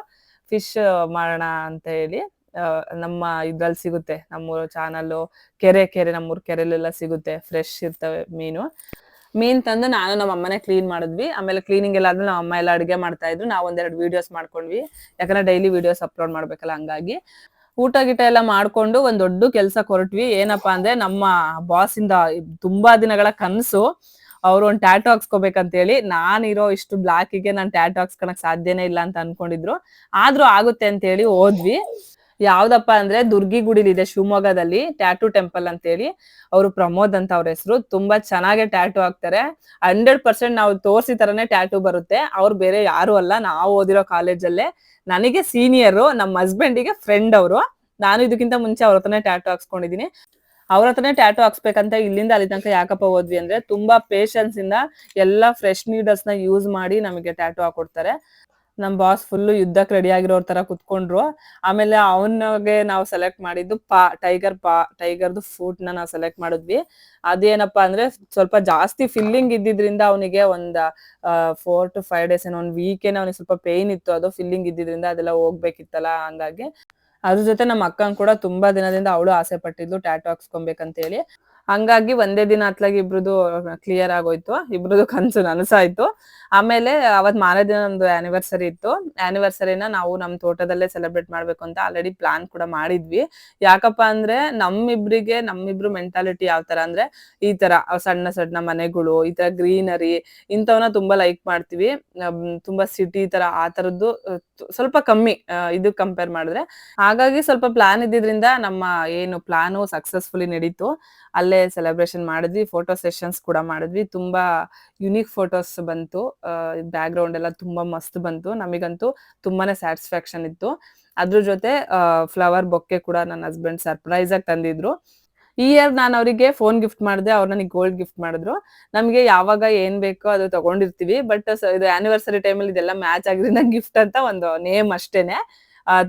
ಫಿಶ್ ಮಾಡೋಣ ಅಂತ ಹೇಳಿ ನಮ್ಮ ಇದ್ರಲ್ಲಿ ಸಿಗುತ್ತೆ. ನಮ್ಮೂರ ಚಾನಲ್ಲು ಕೆರೆ ಕೆರೆ, ನಮ್ಮೂರ್ ಕೆರೆಲೆಲ್ಲ ಸಿಗುತ್ತೆ. ಫ್ರೆಶ್ ಇರ್ತವೆ ಮೀನು. ಮೀನ್ ತಂದು ನಾನು ನಮ್ಮ ಅಮ್ಮನೆ ಕ್ಲೀನ್ ಮಾಡಿದ್ವಿ. ಆಮೇಲೆ ಕ್ಲೀನಿಂಗ್ ಎಲ್ಲ ಆದ್ರೆ ನಮ್ಮ ಅಮ್ಮ ಎಲ್ಲ ಅಡುಗೆ ಮಾಡ್ತಾ ಇದ್ರು. ನಾವು ಒಂದೆರಡು ವಿಡಿಯೋಸ್ ಮಾಡ್ಕೊಂಡ್ವಿ. ಯಾಕಂದ್ರೆ ಡೈಲಿ ವಿಡಿಯೋಸ್ ಅಪ್ಲೋಡ್ ಮಾಡ್ಬೇಕಲ್ಲ ಹಂಗಾಗಿ. ಊಟ ಗೀಟ ಎಲ್ಲ ಮಾಡ್ಕೊಂಡು ಒಂದ್ ದೊಡ್ಡ ಕೆಲಸ ಕೊರಟ್ವಿ. ಏನಪ್ಪಾ ಅಂದ್ರೆ ನಮ್ಮ ಬಾಸ್ ಇಂದ ತುಂಬಾ ದಿನಗಳ ಕನಸು. ಅವ್ರು ಒಂದ್ ಟ್ಯಾಟೋ ಹಾಕ್ಸ್ಕೋಬೇಕಂತ ಹೇಳಿ ನಾನಿರೋ ಇಷ್ಟು ಬ್ಲಾಕಿಗೆ ನಾನು ಟ್ಯಾಟೋ ಹಾಕ್ಸ್ಕೊಳಕ್ ಸಾಧ್ಯನೇ ಇಲ್ಲ ಅಂತ ಅನ್ಕೊಂಡಿದ್ರು. ಆದ್ರೂ ಆಗುತ್ತೆ ಅಂತ ಹೇಳಿ ಹೋದ್ವಿ ಯಾವ್ದಪ್ಪ ಅಂದ್ರೆ ದುರ್ಗಿ ಗುಡಿಲಿದೆ ಶಿವಮೊಗ್ಗದಲ್ಲಿ ಟ್ಯಾಟೂ ಟೆಂಪಲ್ ಅಂತ ಹೇಳಿ ಅವರು ಪ್ರಮೋದ್ ಅಂತ ಅವ್ರ ಹೆಸರು. ತುಂಬಾ ಚೆನ್ನಾಗೆ ಟ್ಯಾಟೂ ಹಾಕ್ತಾರೆ. ಹಂಡ್ರೆಡ್ ಪರ್ಸೆಂಟ್ ನಾವು ತೋರ್ಸಿ ತರನೇ ಟ್ಯಾಟೂ ಬರುತ್ತೆ. ಅವ್ರು ಬೇರೆ ಯಾರು ಅಲ್ಲ. ನಾವು ಓದಿರೋ ಕಾಲೇಜಲ್ಲೇ ನನಗೆ ಸೀನಿಯರು ನಮ್ಮ ಹಸ್ಬೆಂಡಿಗೆ ಫ್ರೆಂಡ್ ಅವರು. ನಾನು ಇದಕ್ಕಿಂತ ಮುಂಚೆ ಅವ್ರ ಹತ್ರನೇ ಟ್ಯಾಟೂ ಹಾಕ್ಸ್ಕೊಂಡಿದೀನಿ. ಅವ್ರ ಹತ್ರನೇ ಟ್ಯಾಟೂ ಹಾಕ್ಸ್ಬೇಕಂತ ಇಲ್ಲಿಂದ ಅಲ್ಲಿ ತನಕ ಯಾಕಪ್ಪ ಹೋದ್ವಿ ಅಂದ್ರೆ ತುಂಬಾ ಪೇಶನ್ಸ್ ಇಂದ ಎಲ್ಲಾ ಫ್ರೆಶ್ ನೀಡಲ್ಸ್ನ ಯೂಸ್ ಮಾಡಿ ನಮಗೆ ಟ್ಯಾಟೂ ಹಾಕೊಡ್ತಾರೆ. ನಮ್ ಬಾಸ್ ಫುಲ್ ಯುದ್ಧಕ್ಕೆ ರೆಡಿ ಆಗಿರೋರ್ ತರ ಕುತ್ಕೊಂಡ್ರು. ಆಮೇಲೆ ಅವನಿಗೆ ನಾವು ಸೆಲೆಕ್ಟ್ ಮಾಡಿದ್ದು ಪಾ ಟೈಗರ್ ಪಾ ಟೈಗರ್ದು ಫೂಟ್ನ ನಾವು ಸೆಲೆಕ್ಟ್ ಮಾಡಿದ್ವಿ. ಅದೇನಪ್ಪಾ ಅಂದ್ರೆ ಸ್ವಲ್ಪ ಜಾಸ್ತಿ ಫಿಲ್ಲಿಂಗ್ ಇದ್ದಿದ್ರಿಂದ ಅವನಿಗೆ ಒಂದ್ ಫೋರ್ ಟು ಫೈವ್ ಡೇಸ್ ಏನೋ ಒಂದ್ ವೀಕೇನೆ ಅವನಿಗೆ ಸ್ವಲ್ಪ ಪೇನ್ ಇತ್ತು, ಅದು ಫಿಲ್ಲಿಂಗ್ ಇದ್ದಿದ್ರಿಂದ ಅದೆಲ್ಲ ಹೋಗ್ಬೇಕಿತ್ತಲ್ಲ, ಹಂಗಾಗಿ. ಅದ್ರ ಜೊತೆ ನಮ್ಮ ಅಕ್ಕನ್ ಕೂಡ ತುಂಬಾ ದಿನದಿಂದ ಅವಳು ಆಸೆ ಪಟ್ಟಿದ್ಲು ಟ್ಯಾಟೂ ಹಾಕ್ಸ್ಕೊಬೇಕಂತ ಹೇಳಿ ಹಂಗಾಗಿ ಒಂದೇ ದಿನ ಅತ್ಲಾಗಿ ಇಬ್ರದು ಕ್ಲಿಯರ್ ಆಗೋಯ್ತು. ಇಬ್ರದು ಕನ್ಸು ನನಸಾಯ್ತು. ಆಮೇಲೆ ಅವತ್ ಮಾರೇ ದಿನ ನಮ್ದು ಆನಿವರ್ಸರಿ ಇತ್ತು. ಆನಿವರ್ಸರಿನ ನಾವು ನಮ್ ತೋಟದಲ್ಲೇ ಸೆಲೆಬ್ರೇಟ್ ಮಾಡ್ಬೇಕು ಅಂತ ಆಲ್ರೆಡಿ ಪ್ಲಾನ್ ಕೂಡ ಮಾಡಿದ್ವಿ. ಯಾಕಪ್ಪ ಅಂದ್ರೆ ನಮ್ಮಿಬ್ರಿಗೆ, ನಮ್ಮಿಬ್ರು ಮೆಂಟಾಲಿಟಿ ಯಾವ ತರ ಅಂದ್ರೆ ಈ ತರ ಸಣ್ಣ ಸಣ್ಣ ಮನೆಗಳು, ಈ ತರ ಗ್ರೀನರಿ ಇಂಥವನ್ನ ತುಂಬಾ ಲೈಕ್ ಮಾಡ್ತೀವಿ. ತುಂಬಾ ಸಿಟಿ ತರ ಆ ತರದ್ದು ಸ್ವಲ್ಪ ಕಮ್ಮಿ ಇದು ಕಂಪೇರ್ ಮಾಡಿದ್ರೆ. ಹಾಗಾಗಿ ಸ್ವಲ್ಪ ಪ್ಲಾನ್ ಇದ್ದಿದ್ರಿಂದ ನಮ್ಮ ಏನು ಪ್ಲಾನು ಸಕ್ಸಸ್ಫುಲಿ ನಡೀತು. ಅಲ್ಲೇ ಸೆಲೆಬ್ರೇಷನ್ ಮಾಡಿದ್ವಿ ಫೋಟೋ ಸೆಷನ್ಸ್ ಕೂಡ ಮಾಡಿದ್ವಿ. ತುಂಬಾ ಯುನೀಕ್ ಫೋಟೋಸ್ ಬಂತು. ಬ್ಯಾಕ್ ಗ್ರೌಂಡ್ ಎಲ್ಲ ತುಂಬಾ ಮಸ್ತ್ ಬಂತು. ನಮಗಂತೂ ತುಂಬಾನೇ ಸ್ಯಾಟಿಸ್ಫ್ಯಾಕ್ಷನ್ ಇತ್ತು. ಅದ್ರ ಜೊತೆ ಫ್ಲವರ್ ಬೊಕ್ಕೆ ಕೂಡ ನನ್ನ ಹಸ್ಬೆಂಡ್ ಸರ್ಪ್ರೈಸ್ ಆಗಿ ತಂದಿದ್ರು. ಈ ಇಯರ್ ನಾನು ಅವರಿಗೆ ಫೋನ್ ಗಿಫ್ಟ್ ಮಾಡಿದೆ, ಅವ್ರು ನನಗೆ ಗೋಲ್ಡ್ ಗಿಫ್ಟ್ ಮಾಡಿದ್ರು. ನಮಗೆ ಯಾವಾಗ ಏನ್ ಬೇಕೋ ಅದು ತಗೊಂಡಿರ್ತೀವಿ. ಬಟ್ ಇದು ಆನಿವರ್ಸರಿ ಟೈಮಲ್ಲಿ ಇದೆಲ್ಲ ಮ್ಯಾಚ್ ಆಗಿದ್ರಿಂದ ಗಿಫ್ಟ್ ಅಂತ ಒಂದು ನೇಮ್ ಅಷ್ಟೇನೆ.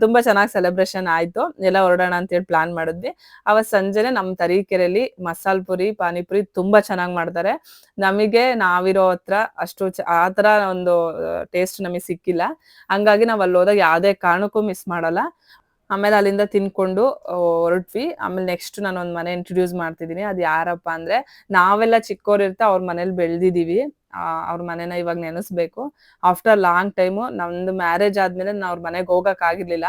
ತುಂಬಾ ಚೆನ್ನಾಗಿ ಸೆಲೆಬ್ರೇಷನ್ ಆಯ್ತು. ಎಲ್ಲ ಹೊರಡೋಣ ಅಂತ ಹೇಳಿ ಪ್ಲಾನ್ ಮಾಡಿದ್ವಿ. ಅವತ್ ಸಂಜೆನೆ ನಮ್ ತರೀಕೆರೆಯಲ್ಲಿ ಮಸಾಲ್ ಪುರಿ, ಪಾನಿಪುರಿ ತುಂಬಾ ಚೆನ್ನಾಗಿ ಮಾಡ್ತಾರೆ. ನಮಗೆ ನಾವಿರೋ ಹತ್ರ ಅಷ್ಟು ಆತರ ಒಂದು ಟೇಸ್ಟ್ ನಮಗೆ ಸಿಕ್ಕಿಲ್ಲ. ಹಂಗಾಗಿ ನಾವ್ ಅಲ್ಲಿ ಹೋದಾಗ ಯಾವ್ದೇ ಕಾರಣಕ್ಕೂ ಮಿಸ್ ಮಾಡಲ್ಲ. ಆಮೇಲೆ ಅಲ್ಲಿಂದ ತಿನ್ಕೊಂಡು ಹೊರಟ್ವಿ. ಆಮೇಲೆ ನೆಕ್ಸ್ಟ್ ನಾನು ಒಂದ್ ಮನೆ ಇಂಟ್ರೊಡ್ಯೂಸ್ ಮಾಡ್ತಿದೀನಿ. ಅದು ಯಾರಪ್ಪ ಅಂದ್ರೆ ನಾವೆಲ್ಲ ಚಿಕ್ಕವ್ರು ಇರ್ತಾ ಅವ್ರ ಮನೇಲಿ ಬೆಳ್ದಿದೀವಿ. ಅವ್ರ ಮನೆನ ಇವಾಗ ನೆನೆಸ್ಬೇಕು. ಆಫ್ಟರ್ ಲಾಂಗ್ ಟೈಮು ನಮ್ದು ಮ್ಯಾರೇಜ್ ಆದ್ಮೇಲೆ ನಾ ಅವ್ರ ಮನೆಗೆ ಹೋಗಕ್ ಆಗಿರ್ಲಿಲ್ಲ.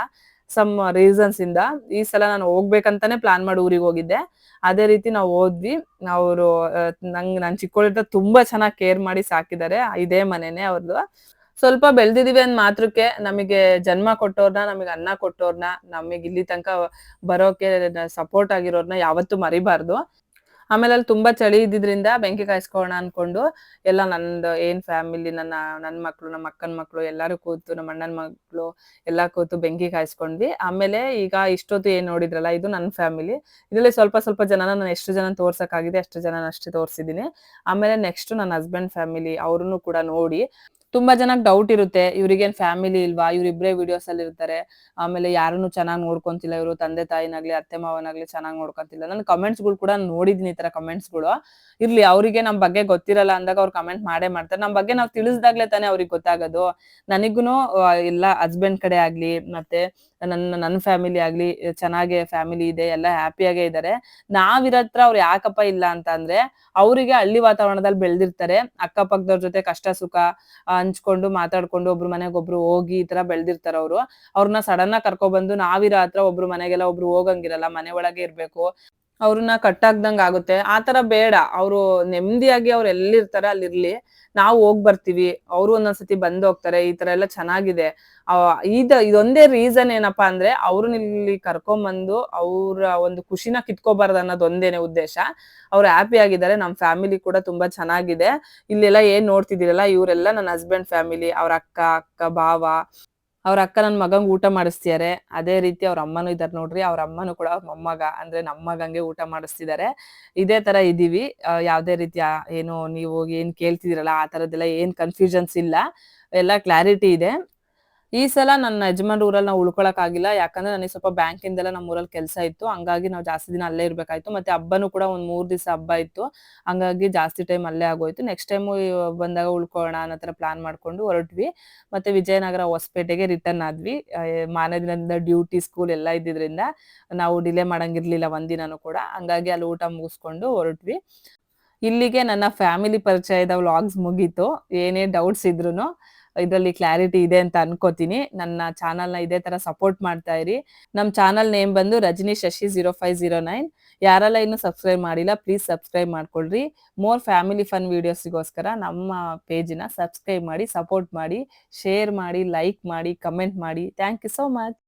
ಸಮ್ ರೀಸನ್ಸ್ ಇಂದ ಈ ಸಲ ನಾನು ಹೋಗ್ಬೇಕಂತಾನೆ ಪ್ಲಾನ್ ಮಾಡಿ ಊರಿಗೆ ಹೋಗಿದ್ದೆ. ಅದೇ ರೀತಿ ನಾವು ಹೋದ್ವಿ. ಅವರು ನಂಗ್, ನಾನ್ ಚಿಕ್ಕವಳಿರ್ತ ತುಂಬಾ ಚೆನ್ನಾಗಿ ಕೇರ್ ಮಾಡಿ ಸಾಕಿದ್ದಾರೆ. ಇದೇ ಮನೆನೆ ಅವ್ರದ್ದು ಸ್ವಲ್ಪ ಬೆಳ್ದಿದೀವಿ ಅಂದ್ ಮಾತ್ರಕ್ಕೆ ನಮಗೆ ಜನ್ಮ ಕೊಟ್ಟೋರ್ನ, ನಮಗೆ ಅನ್ನ ಕೊಟ್ಟೋರ್ನ, ನಮಗೆ ಇಲ್ಲಿ ತನಕ ಬರೋಕೆ ಸಪೋರ್ಟ್ ಆಗಿರೋರ್ನ ಯಾವತ್ತೂ ಮರಿಬಾರ್ದು. ಆಮೇಲೆ ಅಲ್ಲಿ ತುಂಬಾ ಚಳಿ ಇದ್ದಿದ್ರಿಂದ ಬೆಂಕಿ ಕಾಯಿಸ್ಕೋಣ ಅನ್ಕೊಂಡು ಎಲ್ಲ ನಂದು ಏನ್ ಫ್ಯಾಮಿಲಿ ನನ್ನ ನನ್ನ ಮಕ್ಳು, ನಮ್ಮ ಅಕ್ಕನ ಮಕ್ಳು, ಎಲ್ಲಾರು ಕೂತು, ನಮ್ಮ ಅಣ್ಣನ ಮಕ್ಳು ಎಲ್ಲಾ ಕೂತು ಬೆಂಕಿ ಕಾಯಿಸ್ಕೊಂಡ್ವಿ. ಆಮೇಲೆ ಈಗ ಇಷ್ಟೊತ್ತು ಏನ್ ನೋಡಿದ್ರಲ್ಲ, ಇದು ನನ್ನ ಫ್ಯಾಮಿಲಿ ಇದರಲ್ಲಿ ಸ್ವಲ್ಪ ಸ್ವಲ್ಪ ಜನ ನಾನು ಎಷ್ಟು ಜನ ತೋರ್ಸಕ್ಕಾಗಿದೆ ಅಷ್ಟು ಜನ ಅಷ್ಟೇ ತೋರ್ಸಿದೀನಿ ಆಮೇಲೆ ನೆಕ್ಸ್ಟ್ ನನ್ನ ಹಸ್ಬೆಂಡ್ ಫ್ಯಾಮಿಲಿ ಅವ್ರನ್ನು ಕೂಡ ನೋಡಿ ತುಂಬಾ ಜನಕ್ಕೆ ಡೌಟ್ ಇರುತ್ತೆ, ಇವ್ರಿಗೇನ್ ಫ್ಯಾಮಿಲಿ ಇಲ್ವಾ ಇವ್ರಿಬ್ರೇ ವಿಡಿಯೋಸ್ ಅಲ್ಲಿ ಇರ್ತಾರೆ, ಆಮೇಲೆ ಯಾರನ್ನು ಚೆನ್ನಾಗಿ ನೋಡ್ಕೊಂತಿಲ್ಲ, ಇವರು ತಂದೆ ತಾಯಿನಾಗ್ಲಿ, ಅತ್ತೆ ಮಾವನಾಗ್ಲಿ ಚೆನ್ನಾಗಿ ನೋಡ್ಕೊಂತಿಲ್ಲ. ನನ್ನ ಕಮೆಂಟ್ಸ್ಗಳು ಕೂಡ ನೋಡಿದ್ನಿ ಈ ತರ ಕಮೆಂಟ್ಸ್ಗಳು. ಇರ್ಲಿ, ಅವರಿಗೆ ನಮ್ ಬಗ್ಗೆ ಗೊತ್ತಿರಲ್ಲ ಅಂದಾಗ ಅವ್ರು ಕಮೆಂಟ್ ಮಾಡೇ ಮಾಡ್ತಾರೆ. ನಮ್ ಬಗ್ಗೆ ನಾವು ತಿಳಿಸ್ದಾಗ್ಲೇ ತಾನೇ ಅವ್ರಿಗೆ ಗೊತ್ತಾಗೋದು. ನನಗೂ ಎಲ್ಲ ಹಸ್ಬೆಂಡ್ ಕಡೆ ಆಗ್ಲಿ, ಮತ್ತೆ ನನ್ನ ನನ್ನ ಫ್ಯಾಮಿಲಿ ಆಗ್ಲಿ, ಚೆನ್ನಾಗೆ ಫ್ಯಾಮಿಲಿ ಇದೆ, ಎಲ್ಲ ಹ್ಯಾಪಿಯಾಗೇ ಇದ್ದಾರೆ ನಾವಿರತ್ರ ಅವ್ರು ಯಾಕಪ್ಪ ಇಲ್ಲ ಅಂತ ಅಂದ್ರೆ, ಅವರಿಗೆ ಹಳ್ಳಿ ವಾತಾವರಣದಲ್ಲಿ ಬೆಳೆದಿರ್ತಾರೆ. ಅಕ್ಕಪಕ್ಕದವ್ರ ಜೊತೆ ಕಷ್ಟ ಸುಖ ಹಂಚ್ಕೊಂಡು ಮಾತಾಡ್ಕೊಂಡು ಒಬ್ರು ಮನೆಗೆ ಒಬ್ರು ಹೋಗಿ ಈ ತರ ಬೆಳ್ದಿರ್ತಾರ ಅವ್ರು. ಅವ್ರನ್ನ ಸಡನ್ ಆಗಿ ಕರ್ಕೊಬಂದು ನಾವಿರೋ ಹತ್ರ ಒಬ್ರು ಮನೆಗೆಲ್ಲ ಒಬ್ರು ಹೋಗಂಗಿರಲ್ಲ, ಮನೆ ಒಳಗೆ ಇರ್ಬೇಕು. ಅವ್ರನ್ನ ಕಟ್ಟಾಕ್ದಂಗ್ ಆಗುತ್ತೆ. ಆತರ ಬೇಡ. ಅವ್ರು ನೆಮ್ಮದಿಯಾಗಿ ಅವ್ರು ಎಲ್ಲಿರ್ತಾರೆ ಅಲ್ಲಿರ್ಲಿ. ನಾವು ಹೋಗ್ ಬರ್ತೀವಿ. ಅವ್ರು ಒಂದೊಂದ್ಸತಿ ಬಂದ್ ಹೋಗ್ತಾರೆ. ಈ ತರ ಎಲ್ಲ ಚೆನ್ನಾಗಿದೆ. ಇದ, ಇದೊಂದೇ ರೀಸನ್ ಏನಪ್ಪಾ ಅಂದ್ರೆ ಅವ್ರನ್ನ ಇಲ್ಲಿ ಕರ್ಕೊಂಬಂದು ಅವ್ರ ಒಂದು ಖುಷಿನ ಕಿತ್ಕೋಬಾರ್ದು ಅನ್ನೋದು ಒಂದೇನೆ ಉದ್ದೇಶ. ಅವ್ರು ಹ್ಯಾಪಿ ಆಗಿದ್ದಾರೆ. ನಮ್ ಫ್ಯಾಮಿಲಿ ಕೂಡ ತುಂಬಾ ಚೆನ್ನಾಗಿದೆ. ಇಲ್ಲೆಲ್ಲ ಏನ್ ನೋಡ್ತಿದ್ದೀರಲ್ಲ? ಇವರೆಲ್ಲ ನನ್ನ ಹಸ್ಬೆಂಡ್ ಫ್ಯಾಮಿಲಿ ಅವ್ರ ಅಕ್ಕ ಅಕ್ಕ, ಭಾವ. ಅವ್ರ ಅಕ್ಕ ನನ್ ಮಗಂಗ್ ಊಟ ಮಾಡಿಸ್ತಿದಾರೆ. ಅದೇ ರೀತಿ ಅವ್ರ ಅಮ್ಮನೂ ಇದಾರೆ ನೋಡ್ರಿ. ಅವ್ರ ಅಮ್ಮನೂ ಕೂಡ ಅವ್ರ ಮೊಮ್ಮಗ, ಅಂದ್ರೆ ನಮ್ಮ ಮಗಂಗೆ ಊಟ ಮಾಡಿಸ್ತಿದಾರೆ. ಇದೇ ತರ ಇದೀವಿ. ಯಾವುದೇ ಯಾವ್ದೇ ರೀತಿಯ ಏನು, ನೀವು ಏನ್ ಕೇಳ್ತಿದಿರಲ್ಲ ಆ ತರದ್ದೆಲ್ಲ ಏನ್ ಕನ್ಫ್ಯೂಷನ್ಸ್ ಇಲ್ಲ. ಎಲ್ಲ ಕ್ಲಾರಿಟಿ ಇದೆ. ಈ ಸಲ ನನ್ನ ಯಜಮಾನ್ ಊರಲ್ಲಿ ನಾವು ಉಳ್ಕೊಳಕ್ ಆಗಿಲ್ಲ. ಯಾಕಂದ್ರೆ ನನಗೆ ಸ್ವಲ್ಪ ಬ್ಯಾಂಕ್ ಬ್ಯಾಂಕಿಂದೆಲ್ಲ ನಮ್ಮ ಊರಲ್ಲಿ ಕೆಲಸ ಇತ್ತು. ಹಂಗಾಗಿ ನಾವು ಜಾಸ್ತಿ ದಿನ ಅಲ್ಲೇ ಇರ್ಬೇಕಾಯ್ತು. ಮತ್ತೆ ಹಬ್ಬನೂ ಕೂಡ ಒಂದ್ ಮೂರ್ ದಿವಸ ಹಬ್ಬ ಇತ್ತು. ಹಂಗಾಗಿ ಜಾಸ್ತಿ ಟೈಮ್ ಅಲ್ಲೇ ಆಗೋಯ್ತು. ನೆಕ್ಸ್ಟ್ ಟೈಮ್ ಬಂದಾಗ ಉಳ್ಕೊಳ್ಳೋಣ ಅನ್ನೋ ತರ ಪ್ಲಾನ್ ಮಾಡ್ಕೊಂಡು ಹೊರಟ್ವಿ. ಮತ್ತೆ ವಿಜಯನಗರ ಹೊಸಪೇಟೆಗೆ ರಿಟರ್ನ್ ಆದ್ವಿ. ಮಾನ ದಿನದಿಂದ ಡ್ಯೂಟಿ ಸ್ಕೂಲ್ ಎಲ್ಲ ಇದ್ದಿದ್ರಿಂದ ನಾವು ಡಿಲೇ ಮಾಡಂಗಿರ್ಲಿಲ್ಲ ಒಂದಿನೂ ಕೂಡ. ಹಂಗಾಗಿ ಅಲ್ಲಿ ಊಟ ಮುಗಿಸ್ಕೊಂಡು ಹೊರಟ್ವಿ. ಇಲ್ಲಿಗೆ ನನ್ನ ಫ್ಯಾಮಿಲಿ ಪರಿಚಯದ ವ್ಲಾಗ್ಸ್ ಮುಗೀತು. ಏನೇ ಡೌಟ್ಸ್ ಇದ್ರು ಇದರಲ್ಲಿ ಕ್ಲಾರಿಟಿ ಇದೆ ಅಂತ ಅನ್ಕೋತೀನಿ. ನನ್ನ ಚಾನಲ್ನ ಇದೇ ತರ ಸಪೋರ್ಟ್ ಮಾಡ್ತಾ ಇರಿ. ನಮ್ಮ ಚಾನಲ್ ನೇಮ್ ಬಂದು Rajani Shashi zero five zero nine ಯಾರೆಲ್ಲ ಇನ್ನೂ ಸಬ್ಸ್ಕ್ರೈಬ್ ಮಾಡಿಲ್ಲ ಪ್ಲೀಸ್ ಸಬ್ಸ್ಕ್ರೈಬ್ ಮಾಡ್ಕೊಳ್ರಿ. ಮೋರ್ ಫ್ಯಾಮಿಲಿ ಫನ್ ವಿಡಿಯೋಸ್ಗೋಸ್ಕರ ನಮ್ಮ ಪೇಜಿನ ಸಬ್ಸ್ಕ್ರೈಬ್ ಮಾಡಿ ಸಪೋರ್ಟ್ ಮಾಡಿ ಶೇರ್ ಮಾಡಿ ಲೈಕ್ ಮಾಡಿ ಕಮೆಂಟ್ ಮಾಡಿ. Thank you so much